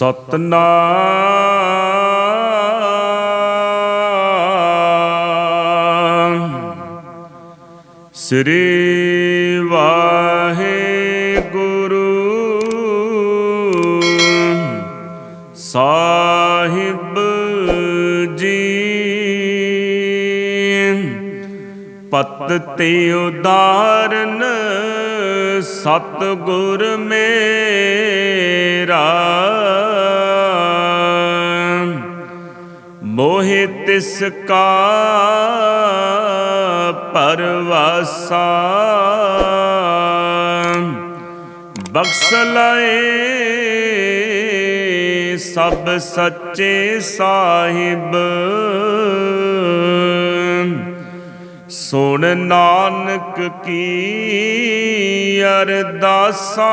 ਸਤਨਾਮ। ਸ੍ਰੀ ਵਾਹਿਗੁਰੂ। ਸਾਹਿਬ ਜੀ। ਪਤ ਤੇ ਉਦਾਰਨ ਸਤਗੁਰ ਮੇ ਤਿਸ ਕਾ ਪਰਵਾਸਾ। ਬਖਸ਼ ਲਏ ਸਭ ਸੱਚੇ ਸਾਹਿਬ। ਸੁਣ ਨਾਨਕ ਕੀ ਅਰਦਾਸਾ।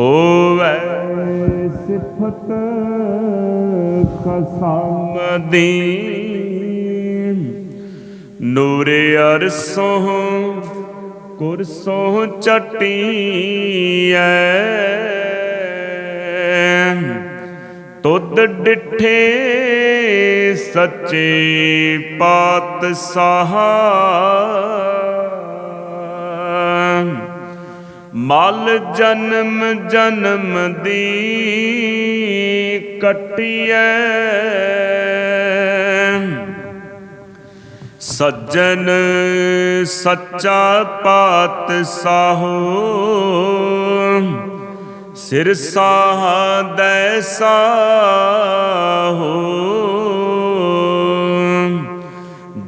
ਹੋਵੇ। ਸਿਫਤ ਕਸਮ ਦੀ ਨੂਰੇ ਅਰਸੋਂ ਕੁਰਸੋਂ ਚਟੀਐ। ਤੁਧ ਡਿਠੇ ਸੱਚੇ ਪਾਤਸ਼ਾਹ। ਮਲ ਜਨਮ ਜਨਮ ਦੀ ਕਟਿਐ। ਸੱਜਣ ਸੱਚਾ ਪਾਤਸ਼ਾਹੋ ਸਿਰ ਸਾਹਦੈ ਸਾਹੋ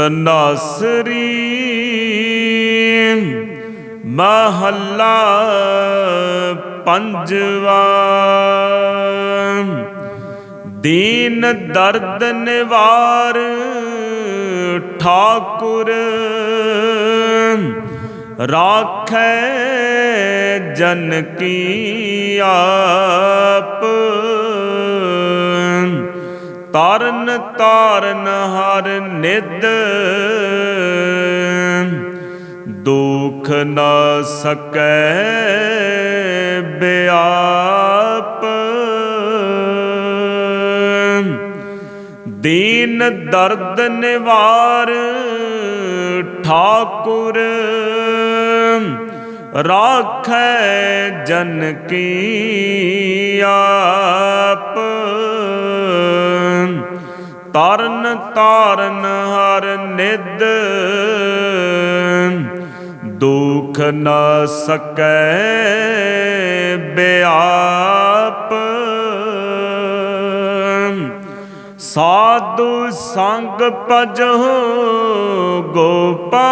ਤਨਾਸਰੀ ਮਹੱਲਾ ਪੰਜਵਾ। ਦੀਨ ਦਰਦ ਨਿਵਾਰ ਠਾਕੁਰ ਰਾਖੈ ਜਨ ਕੀ ਆਪ। ਤਰਨ ਤਾਰਨ ਹਰ ਨਿਦ ਦੁਖ ਨਾ ਸਕੈ ਬਿਆਪ। ਦੀਨ ਦਰਦ ਨਿਵਾਰ ਠਾਕੁਰ। ਰਾਖੈ ਜਨ ਕੀ ਆਪ। ਤਰਨ ਤਾਰਨ ਹਰ ਨਿਦ ਦੁਖ ਨਾ ਸਕੈ ਬਿਆਪ। ਸਾਧੂ ਸੰਗ ਪਜਹੁ ਗੋਪਾਲ।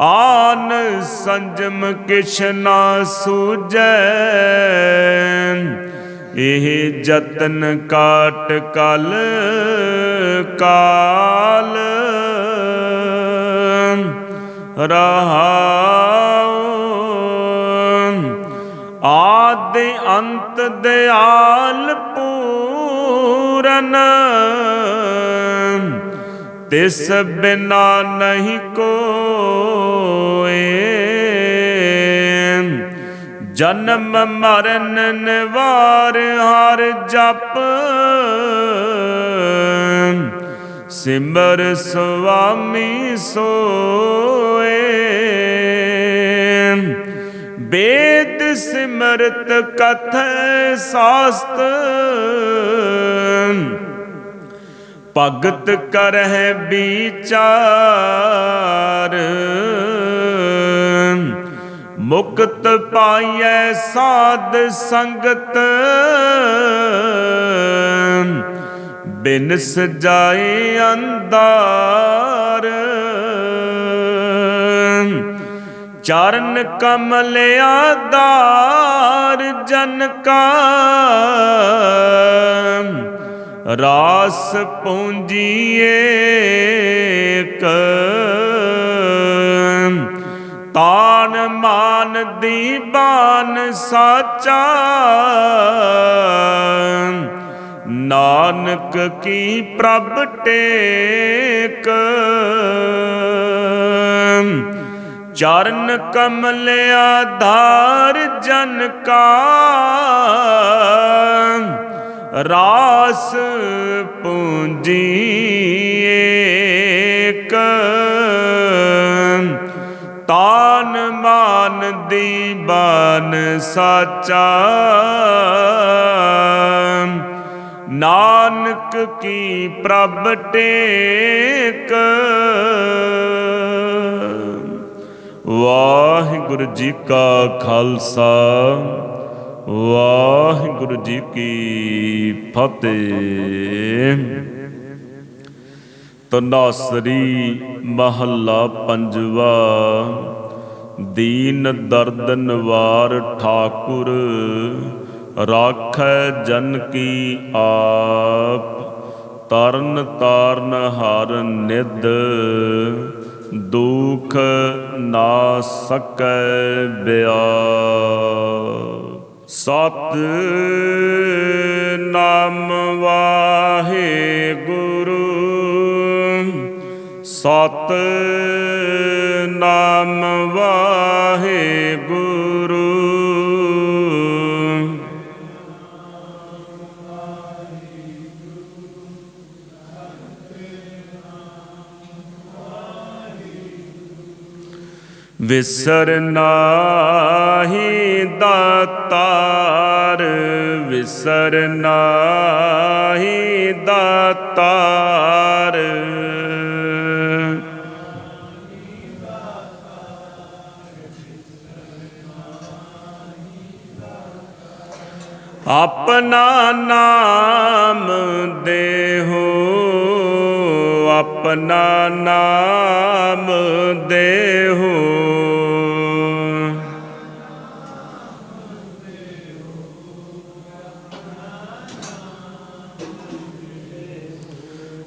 ਆਨ ਸੰਜਮ ਕਿਛ ਨਾ ਸੂਜੈ ਇਹ ਜਤਨ ਕਾਟ ਕਲ ਕਾਲ। ਰਹਾਉ ਆਦਿ ਅੰਤ ਦਿਆਲ ਪੂਰਨ। ਤਿਸ ਬਿਨਾ ਨਹੀਂ ਕੋਏ। ਜਨਮ ਮਰਨ ਨਿਵਾਰ ਹਰ ਜਪ। ਸਿਮਰ ਸੁਆਮੀ ਸੋਏ। ਵੇਦ ਸਿਮਰਤ ਕਥ ਸਾਸਤ। ਭਗਤ ਕਰਹਿ ਵਿਚਾਰ। ਮੁਕਤ ਪਾਈਐ ਸਾਧ ਸੰਗਤ। ਬਿਨ ਸਜਾਏ ਅੰਦਾਰ ਚਰਨ ਕਮਲ ਆਧਾਰ ਜਨ ਕਾ। ਰਾਸ ਪੂੰਜੀਏ ਕ ਤਾਨ ਮਾਨ ਦੀਵਾਨ ਸਾਚਾ। ਨਾਨਕ ਕੀ ਪ੍ਰਭ ਟੇਕ। ਚਰਨ ਕਮਲ ਆਧਾਰ ਜਨ ਕਾ। ਰਾਸ ਪੂੰਜੀ ਦੀਵਾਨ ਸਾਚਾ। ਨਾਨਕ ਕੀ ਪ੍ਰਭ ਟੇਕ। ਵਾਹਿਗੁਰੂ ਜੀ ਕਾ ਖਾਲਸਾ, ਵਾਹਿਗੁਰੂ ਜੀ ਕੀ ਫਤਿਹ। ਤਨਾਸਰੀ ਮਹੱਲਾ ਪੰਜਵਾ। ਦੀਨ ਦਰਦ ਨਿਵਾਰ ਠਾਕੁਰ, ਰਾਖੈ ਜਨ ਕੀ ਆਪ, ਤਰਨ ਤਾਰਨ ਹਰ ਨਿਦ ਦੁਖ ਨਾ ਸਕੈ ਬਿਆ ਸਤ ਨਾਮ ਵਾਹਿਗੁਰੂ ਸਤ ਨਾਮ ਵਾਹਿਗੁਰੂ ਵਿਸਰ ਨਾਹੀ ਦਾਤਾਰ ਵਿਸਰ ਨਾਹੀ ਦਾਤਾਰ। ਆਪਣਾ ਨਾਮ ਦੇਹੋ ਆਪਣਾ ਨਾਮ ਦੇਹੋ।